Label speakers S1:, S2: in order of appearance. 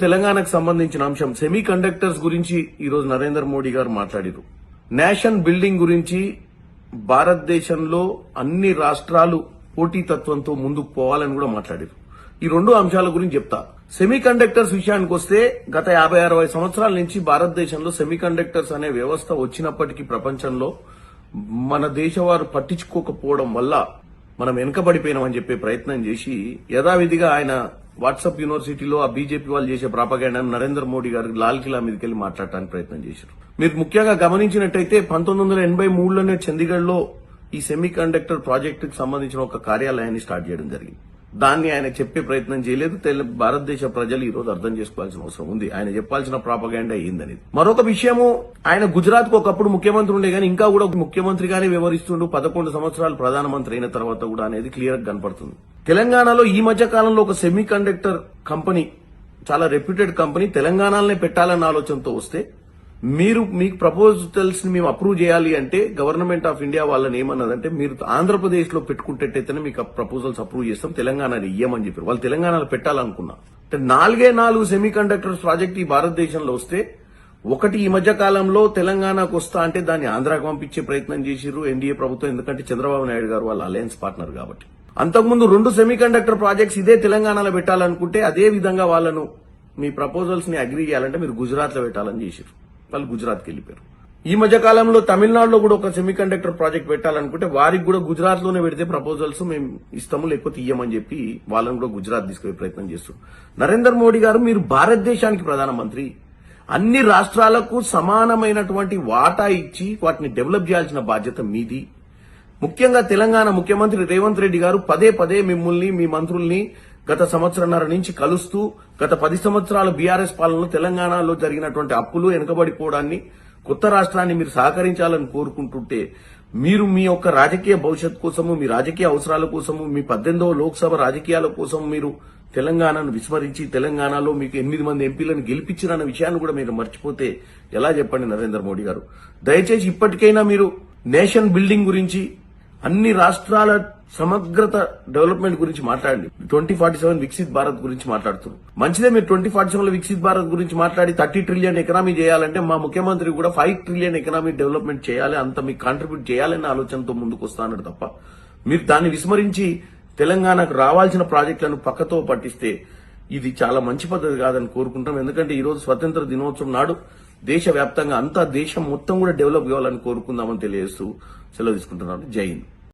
S1: తెలంగాణకు సంబంధించిన అంశం. సెమీ కండక్టర్స్ గురించి ఈరోజు నరేంద్ర మోడీ గారు మాట్లాడారు. నేషన్ బిల్డింగ్ గురించి భారతదేశంలో అన్ని రాష్ట్రాలు పోటీతత్వంతో ముందుకు పోవాలని కూడా మాట్లాడారు. ఈ రెండు అంశాల గురించి చెప్తా. సెమీ కండక్టర్స్ విషయానికి వస్తే గత యాభై అరవై సంవత్సరాల నుంచి భారతదేశంలో సెమీ కండక్టర్స్ అనే వ్యవస్థ వచ్చినప్పటికీ ప్రపంచంలో మన దేశవారు పట్టించుకోకపోవడం వల్ల మనం వెనుకబడిపోయినామని చెప్పే ప్రయత్నం చేసి యథావిధిగా ఆయన వాట్సాప్ యూనివర్సిటీలో ఆ బీజేపీ వాళ్ళు చేసే ప్రాపగాండాను నరేంద్ర మోడీ గారు లాల్ కిలా మీదకి వెళ్ళి మాట్లాడటానికి ప్రయత్నం చేశారు. మీరు ముఖ్యంగా గమనించినట్టయితే పంతొమ్మిది వందల ఎనభై మూడులోనే చండీగఢ్లో ఈ సెమీ కండక్టర్ ప్రాజెక్టుకు సంబంధించిన ఒక కార్యాలయాన్ని స్టార్ట్ చేయడం జరిగింది. దాన్ని ఆయన చెప్పే ప్రయత్నం చేయలేదు. భారతదేశ ప్రజలు ఈ రోజు అర్థం చేసుకోవాల్సిన అవసరం ఉంది. ఆయన చెప్పాల్సిన ప్రాపగాండా అయిందనేది మరొక విషయము ఆయన గుజరాత్కు ఒకప్పుడు ముఖ్యమంత్రి ఉండే కానీ ఇంకా కూడా ముఖ్యమంత్రిగానే వ్యవహరిస్తుండు. పదకొండు సంవత్సరాలు ప్రధానమంత్రి అయిన తర్వాత కూడా అనేది క్లియర్ కనపడుతుంది. తెలంగాణలో ఈ మధ్య కాలంలో ఒక సెమీ కండక్టర్ కంపెనీ చాలా రెప్యూటెడ్ కంపెనీ తెలంగాణలోనే పెట్టాలన్న ఆలోచనతో వస్తే మీరు మీకు ప్రపోజల్స్ని మేము అప్రూవ్ చేయాలి అంటే గవర్నమెంట్ ఆఫ్ ఇండియా వాళ్ళని ఏమన్నదంటే మీరు ఆంధ్రప్రదేశ్లో పెట్టుకుంటేటైతేనే మీకు ప్రపోజల్స్ అప్రూవ్ చేస్తాం తెలంగాణని ఇయ్యమని చెప్పారు. వాళ్ళు తెలంగాణలో పెట్టాలనుకున్నా. అంటే నాలుగే నాలుగు సెమీ కండక్టర్స్ ప్రాజెక్ట్ ఈ భారతదేశంలో వస్తే ఒకటి ఈ మధ్య కాలంలో తెలంగాణకు వస్తా అంటే దాన్ని ఆంధ్రాకు పంపించే ప్రయత్నం చేసిర్రు ఎన్డీఏ ప్రభుత్వం. ఎందుకంటే చంద్రబాబు నాయుడు గారు వాళ్ళ అలయన్స్ పార్ట్నర్ కాబట్టి. అంతకుముందు రెండు సెమీ కండక్టర్ ప్రాజెక్ట్స్ ఇదే తెలంగాణలో పెట్టాలనుకుంటే అదే విధంగా వాళ్ళను మీ ప్రపోజల్స్ని అగ్రీ చేయాలంటే మీరు గుజరాత్లో పెట్టాలని చేశారు వాళ్ళు గుజరాత్కి వెళ్ళిపోయారు. ఈ మధ్య కాలంలో తమిళనాడులో కూడా ఒక సెమీ కండక్టర్ ప్రాజెక్ట్ పెట్టాలనుకుంటే వారికి కూడా గుజరాత్లోనే పెడితే ప్రపోజల్స్ మేము ఇస్తాము లేకపోతే ఇయ్యమని చెప్పి వాళ్ళని కూడా గుజరాత్ తీసుకునే ప్రయత్నం చేస్తారు నరేంద్ర మోడీ గారు మీరు భారతదేశానికి ప్రధానమంత్రి. అన్ని రాష్ట్రాలకు సమానమైనటువంటి వాటా ఇచ్చి వాటిని డెవలప్ చేయాల్సిన బాధ్యత మీది. ముఖ్యంగా తెలంగాణ ముఖ్యమంత్రి రేవంత్ రెడ్డి గారు పదే పదే మిమ్మల్ని మీ మంత్రుల్ని గత సంవత్సరంన్నర నుంచి కలుస్తూ గత పది సంవత్సరాల బీఆర్ఎస్ పాలనలో తెలంగాణలో జరిగినటువంటి అప్పులు వెనుకబడిపోవడాన్ని కొత్త రాష్ట్రాన్ని మీరు సహకరించాలని కోరుకుంటుంటే మీరు మీ యొక్క రాజకీయ భవిష్యత్ కోసము మీ రాజకీయ అవసరాల కోసము మీ పద్దెనిమిదవ లోక్సభ రాజకీయాల కోసం మీరు తెలంగాణను విస్మరించి తెలంగాణలో మీకు ఎనిమిది మంది ఎంపీలను గెలిపించిన విషయాన్ని కూడా మీరు మర్చిపోతే ఎలా చెప్పండి నరేంద్ర మోడీ గారు? దయచేసి ఇప్పటికైనా మీరు నేషన్ బిల్డింగ్ గురించి అన్ని రాష్ట్రాల సమగ్రత డెవలప్మెంట్ గురించి మాట్లాడండి. Twenty forty seven Viksit Bharat గురించి మాట్లాడుతున్నారు. మంచిదే మీరు ట్వంటీ ఫార్టీ సెవెన్లో వికసిత్ భారత్ గురించి మాట్లాడి థర్టీ ట్రిలియన్ ఎకనామీ చేయాలంటే మా ముఖ్యమంత్రి కూడా ఫైవ్ ట్రిలియన్ ఎకనామీ డెవలప్మెంట్ చేయాలి అంత మీకు కాంట్రిబ్యూట్ చేయాలనే ఆలోచనతో ముందుకు వస్తానడు తప్ప. మీరు దాన్ని విస్మరించి తెలంగాణకు రావాల్సిన ప్రాజెక్టులను పక్కతో పట్టిస్తే ఇది చాలా మంచి పద్ధతి కాదని కోరుకుంటాం. ఎందుకంటే ఈరోజు స్వతంత్ర దినోత్సవం నాడు దేశవ్యాప్తంగా అంతా దేశం మొత్తం కూడా డెవలప్ కావాలని కోరుకుందామని తెలియజేస్తూ సెలవు తీసుకుంటున్నాను. జై హింద్.